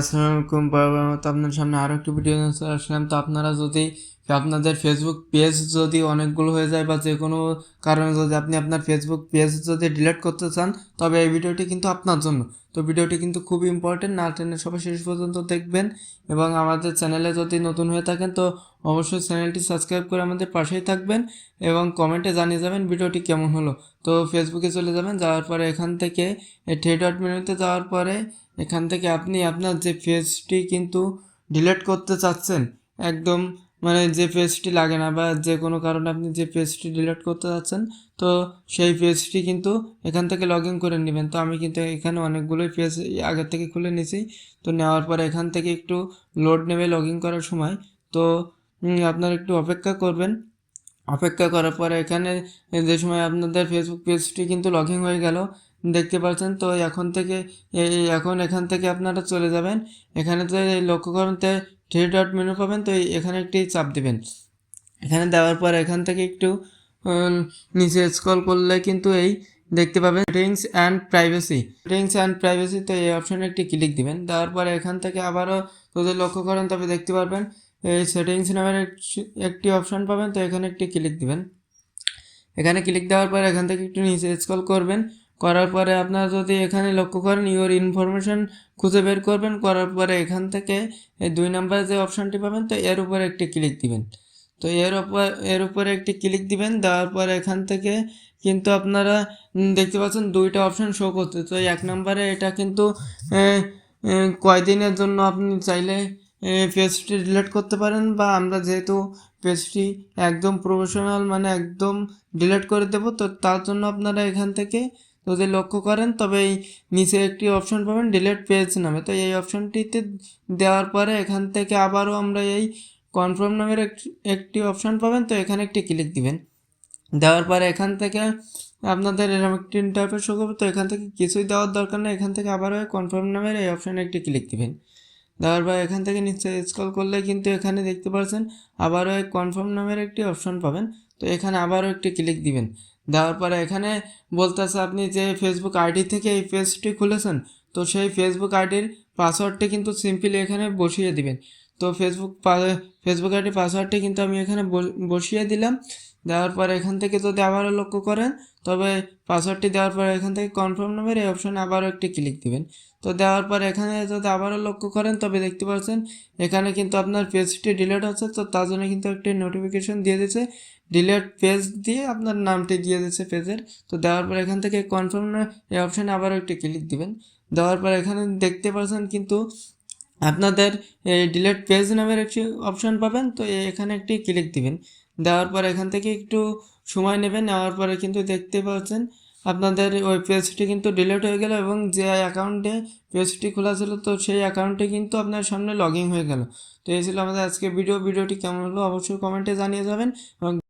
আসসালামু আলাইকুম। বরাবর মতো আপনার সামনে আরও একটি ভিডিও নিয়ে আসলাম। তো আপনারা যদি আপনাদের ফেসবুক পেজ যদি অনেকগুলো হয়ে যায় বা যে কোনো কারণে যদি আপনি আপনার ফেসবুক পেজ যদি ডিলিট করতে চান, তবে এই ভিডিওটি কিন্তু আপনার জন্য। তো ভিডিওটি কিন্তু খুব ইম্পর্টেন্ট না টেনে সবাই শেষ পর্যন্ত দেখবেন। এবং আমাদের চ্যানেলে যদি নতুন হয়ে থাকেন, তো অবশ্যই চ্যানেলটি সাবস্ক্রাইব করে আমাদের পাশেই থাকবেন এবং কমেন্টে জানিয়ে যাবেন ভিডিওটি কেমন হলো। তো ফেসবুকে চলে যাবেন, যাওয়ার পরে এখান থেকে থ্রি ডট মেনুতে যাওয়ার পরে এখান থেকে আপনি আপনার যে পেজটি কিন্তু ডিলিট করতে চাচ্ছেন, একদম মানে যে পেজটি লাগে না বা যে কোনো কারণে আপনি যে পেজটি ডিলিট করতে চাচ্ছেন তো সেই পেজটি কিন্তু এখান থেকে লগ ইন করে নেবেন। তো আমি কিন্তু এখানে অনেকগুলোই পেজ আগের থেকে খুলে নিয়েছি তো নেওয়ার পরে এখান থেকে একটু লোড নেবে লগ ইন করার সময়। তো আপনারা একটু অপেক্ষা করবেন। অপেক্ষা করার পরে এখানে যে সময় আপনাদের ফেসবুক পেজটি কিন্তু লগ হয়ে গেল, দেখতে পাচ্ছেন। তো এখন থেকে এখন এখান থেকে আপনারা চলে যাবেন। এখানে তো লক্ষ্য করুন তো থ্রি ডট মেনু পাবেন, তো এখানে একটি চাপ দিবেন। এখানে দেওয়ার পর এখান থেকে একটু নিচে স্ক্রল করলে কিন্তু এই দেখতে পাবেন settings and privacy settings and privacy তো এই অপশানে একটি ক্লিক দিবেন, দেওয়ার পরে এখান থেকে আবারও যদি লক্ষ্য করেন তবে দেখতে পারবেন, এই সেটিংস নামের এক- একটি অপশান পাবেন, তো এখানে একটি ক্লিক দিবেন। এখানে ক্লিক দেওয়ার পর এখান থেকে একটু নিচে স্ক্রল করবেন করার পরে আপনারা যদি এখানে লক্ষ্য করেন ইওর ইনফরমেশন খুঁজে বের করবেন, করার পরে এখান থেকে এই দুই নম্বরে যে অপশানটি পাবেন, তো এর উপরে একটি ক্লিক দিবেন। তো এর উপর এর উপরে একটি ক্লিক দিবেন, দেওয়ার পরে এখান থেকে কিন্তু আপনারা দেখতে পাচ্ছেন দুইটা অপশান শো করতে তো এক নম্বরে এটা কিন্তু কয়দিনের জন্য আপনি চাইলে পেজটি ডিলিট করতে পারেন বা আমরা যেহেতু পেজটি একদম প্রফেশনাল মানে একদম ডিলিট করে দেবো, তো তার জন্য আপনারা এখান থেকে যদি লক্ষ্য করেন, তবে এই নিচে একটি অপশন পাবেন ডিলিট পেজ নামে। তো এই অপশনটিতে দেওয়ার পরে এখান থেকে আবারও আমরা এই কনফার্ম নামের একটি একটি অপশন পাবেন। তো এখানে একটি ক্লিক দিবেন। দেওয়ার পরে এখান থেকে আপনাদের এরকম একটি ইন্টারফেস শো করবে। তো এখান থেকে কিছুই দেওয়ার দরকার নেই। এখান থেকে আবারও কনফার্ম নামের এই অপশানে একটি ক্লিক দিবেন। দেওয়ার পর এখান থেকে নিচে স্ক্রল করলে কিন্তু এখানে দেখতে পাচ্ছেন আবারও এক কনফার্ম নামের একটি অপশন পাবেন। তো এখানে আবারও একটি ক্লিক দিবেন। দেওয়ার পরে এখানে বলতেছে আপনি যে ফেসবুক আইডি থেকে এই পেজটি খুলেছেন, তো সেই ফেসবুক আইডির পাসওয়ার্ডটি কিন্তু সিম্পলি এখানে বসিয়ে দিবেন। তো ফেসবুক ফেসবুক আইডির পাসওয়ার্ডটি কিন্তু আমি এখানে বস- বসিয়ে দিলাম। দেওয়ার পর এখান থেকে যদি আবারও লক্ষ্য করেন, তবে পাসওয়ার্ডটি দেওয়ার পর এখান থেকে কনফার্ম নামের এই অপশানে আবারও একটি ক্লিক দিবেন। তো দেওয়ার পর এখানে যদি আবারও লক্ষ্য করেন, তবে দেখতে পাচ্ছেন এখানে কিন্তু আপনার পেজটি ডিলিট হচ্ছে। তো তার জন্য কিন্তু একটি নোটিফিকেশন দিয়ে দিচ্ছে ডিলেট পেজ দিয়ে আপনার নামটি দিয়ে দিচ্ছে পেজের তো দেওয়ার পর এখান থেকে কনফার্ম এই অপশানে আবারও একটি ক্লিক দিবেন। দেওয়ার পর এখানে দেখতে পাচ্ছেন কিন্তু আপনাদের ডিলেট পেজ নামের একটি অপশান পাবেন। তো এখানে একটি ক্লিক দিবেন। দেওয়ার পর এখান থেকে একটু সময় নেবেন, নেওয়ার পরে কিন্তু দেখতে পাচ্ছেন আপনাদের ওই পেজটি কিন্তু ডিলিট হয়ে গেল এবং যে অ্যাকাউন্টে পেজটি খোলা ছিল, তো সেই অ্যাকাউন্টে কিন্তু আপনার সামনে লগ হয়ে গেল। তো এই ছিল আমাদের আজকে ভিডিও ভিডিওটি কেমন হলো অবশ্যই কমেন্টে জানিয়ে যাবেন এবং